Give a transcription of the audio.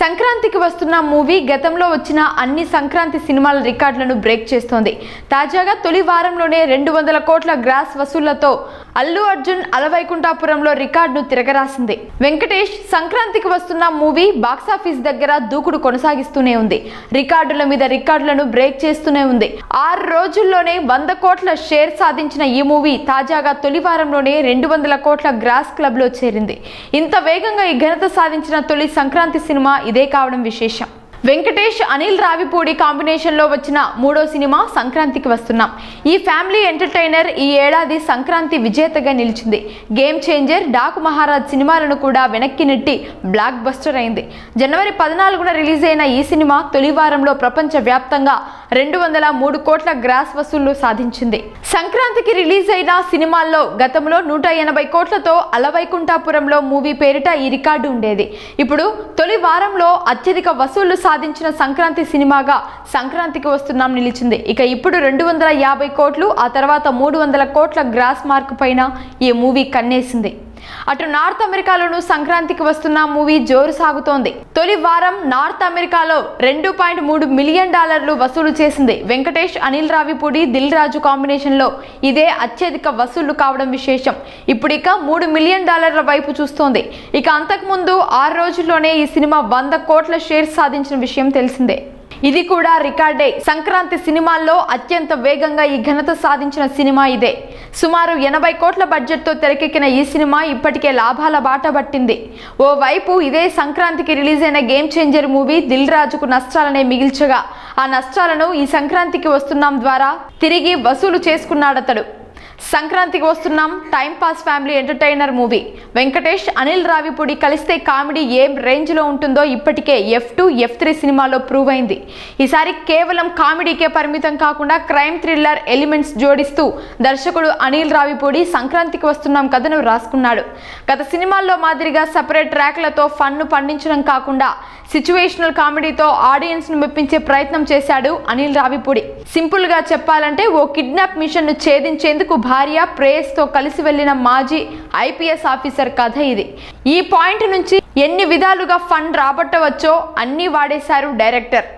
సంక్రాంతికి వస్తున్న మూవీ గతంలో వచ్చిన అన్ని సంక్రాంతి సినిమాల రికార్డులను బ్రేక్ చేస్తోంది. తాజాగా తొలి వారంలోనే రెండు వందల కోట్ల గ్రాస్ వసూళ్ళతో అల్లు అర్జున్ అలవైకుంఠాపురంలో రికార్డును తిరగరాసింది. వెంకటేష్ సంక్రాంతికి వస్తున్న మూవీ బాక్సాఫీస్ దగ్గర దూకుడు కొనసాగిస్తూనే ఉంది. రికార్డుల మీద రికార్డులను బ్రేక్ చేస్తూనే ఉంది. ఆరు రోజుల్లోనే వంద కోట్ల షేర్ సాధించిన ఈ మూవీ తాజాగా తొలి వారంలోనే రెండు వందల కోట్ల గ్రాస్ క్లబ్లో చేరింది. ఇంత వేగంగా ఈ ఘనత సాధించిన తొలి సంక్రాంతి సినిమా ఇదే కావడం విశేషం. వెంకటేష్ అనిల్ రావిపూడి కాంబినేషన్లో వచ్చిన మూడో సినిమా సంక్రాంతికి వస్తున్నాం. ఈ ఫ్యామిలీ ఎంటర్టైనర్ ఈ ఏడాది సంక్రాంతి విజేతగా నిలిచింది. గేమ్ చేంజర్ డాకు మహారాజ్ సినిమాలను కూడా వెనక్కి నెట్టి బ్లాక్ బస్టర్ అయింది. జనవరి పద్నాలుగున రిలీజ్ అయిన ఈ సినిమా తొలి వారంలో ప్రపంచవ్యాప్తంగా రెండు వందల మూడు కోట్ల గ్రాస్ వసూళ్ళు సాధించింది. సంక్రాంతికి రిలీజ్ అయిన సినిమాల్లో గతంలో నూట ఎనభై కోట్లతో అలవైకుంఠాపురంలో మూవీ పేరిట ఈ రికార్డు ఉండేది. ఇప్పుడు తొలి వారంలో అత్యధిక వసూళ్ళు సాధించిన సంక్రాంతి సినిమాగా సంక్రాంతికి వస్తున్నాం నిలిచింది. ఇక ఇప్పుడు రెండు వందల యాభై కోట్లు ఆ తర్వాత మూడు వందల కోట్ల గ్రాస్ మార్క్ పైన ఈ మూవీ కన్నేసింది. అటు నార్త్ అమెరికాలోనూ సంక్రాంతికి వస్తున్న మూవీ జోరు సాగుతోంది. తొలి వారం నార్త్ అమెరికాలో రెండు పాయింట్ మూడు మిలియన్ డాలర్లు వసూలు చేసింది వెంకటేష్ అనిల్ రావిపూడి దిల్ రాజు కాంబినేషన్లో ఇదే అత్యధిక వసూళ్ళు కావడం విశేషం. ఇప్పుడు ఇక మూడు మిలియన్ డాలర్ల వైపు చూస్తోంది. ఇక అంతకుముందు ఆరు రోజుల్లోనే ఈ సినిమా వంద కోట్ల షేర్స్ సాధించిన విషయం తెలిసిందే. ఇది కూడా రికార్డే. సంక్రాంతి సినిమాల్లో అత్యంత వేగంగా ఈ ఘనత సాధించిన సినిమా ఇదే. సుమారు ఎనభై కోట్ల బడ్జెట్తో తెరకెక్కిన ఈ సినిమా ఇప్పటికే లాభాల బాట పట్టింది. ఓవైపు ఇదే సంక్రాంతికి రిలీజ్ అయిన గేమ్ చేంజర్ మూవీ దిల్ రాజుకు నష్టాలనే మిగిల్చగా ఆ నష్టాలను ఈ సంక్రాంతికి వస్తున్నాం ద్వారా తిరిగి వసూలు చేసుకున్నాడతడు. సంక్రాంతికి వస్తున్నాం. Time pass family entertainer movie. Venkatesh Anil Ravipudi కలిస్తే కామెడీ ఏం రేంజ్లో ఉంటుందో ఇప్పటికే ఎఫ్ టూ ఎఫ్ త్రీ సినిమాలో ప్రూవ్ అయింది. ఈసారి కేవలం కామెడీకే పరిమితం కాకుండా క్రైమ్ థ్రిల్లర్ ఎలిమెంట్స్ జోడిస్తూ దర్శకుడు అనిల్ రావిపూడి సంక్రాంతికి వస్తున్నాం కథను రాసుకున్నాడు. గత సినిమాల్లో మాదిరిగా సపరేట్ ట్రాక్లతో ఫన్ను పండించడం కాకుండా సిచ్యువేషనల్ కామెడీతో ఆడియన్స్ను మెప్పించే ప్రయత్నం చేశాడు అనిల్ రావిపూడి. సింపుల్గా చెప్పాలంటే ఓ కిడ్నాప్ మిషన్ను ఛేదించేందుకు భార్య ప్రేయస్తో కలిసి వెళ్ళిన మాజీ ఐపీఎస్ ఆఫీసర్ కథ ఇది. ఈ పాయింట్ నుంచి ఎన్ని విధాలుగా ఫండ్ రాబట్టవచ్చో అన్నీ వాడేశారు డైరెక్టర్.